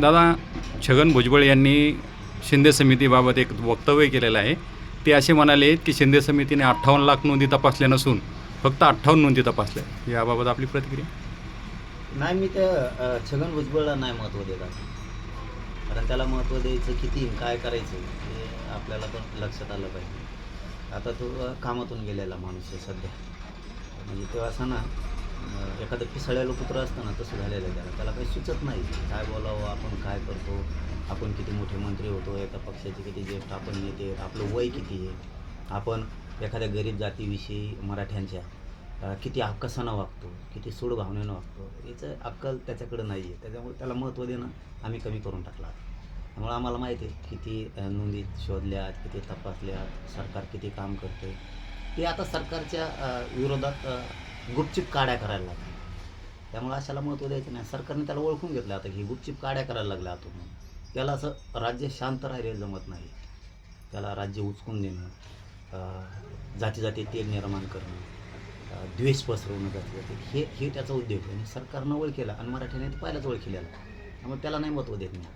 दादा छगन भुजबळ यांनी शिंदे समितीबाबत एक वक्तव्य केलेलं आहे. ते असे म्हणाले की शिंदे समितीने अठ्ठावन्न लाख नोंदी तपासल्या नसून फक्त अठ्ठावन्न नोंदी तपासल्या. याबाबत आपली प्रतिक्रिया? नाही मी त्या छगन भुजबळला नाही महत्त्व देत कारण त्याला महत्त्व द्यायचं किती काय करायचं हे आपल्याला पण लक्षात आलं पाहिजे. आता तो कामातून गेलेला माणूस आहे सध्या. म्हणजे तेव्हा असं ना एखादं पिसाळ्याला कुत्र असतं ना तसं झालेलं आहे त्याला. त्याला काही सुचत नाही. काय बोलावं आपण काय करतो आपण किती मोठे मंत्री होतो एका पक्षाचे किती ज्येष्ठ आपण नेते आपलं वय किती आहे? आपण एखाद्या गरीब जातीविषयी मराठ्यांच्या किती आकसानं वागतो किती सूड भावनेनं वागतो याचं अक्कल त्याच्याकडं नाही आहे त्याच्यामुळे त्याला महत्त्व देणं आम्ही कमी करून टाकला. त्यामुळे आम्हाला माहिती आहे किती नोंदी शोधल्यात किती तपासल्यात सरकार किती काम करते ते आता सरकारच्या विरोधात गुपचिप काड्या करायला लागले. त्यामुळे अशाला महत्त्व द्यायचं नाही. सरकारने त्याला ओळखून घेतलं आता की गुपचिप काड्या करायला लागल्या आता म्हणून. त्याला असं राज्य शांत राहिलेलं जमत नाही. त्याला राज्य उचकून देणं जाती जाती तेल निर्माण करणं द्वेष पसरवणं जाती जाती हे हे त्याचा उद्योग आहे. आणि सरकारनं ओळखेला आणि मराठीने तर पहिलाच ओळखलेला त्यामुळे त्याला नाही महत्त्व देत नाही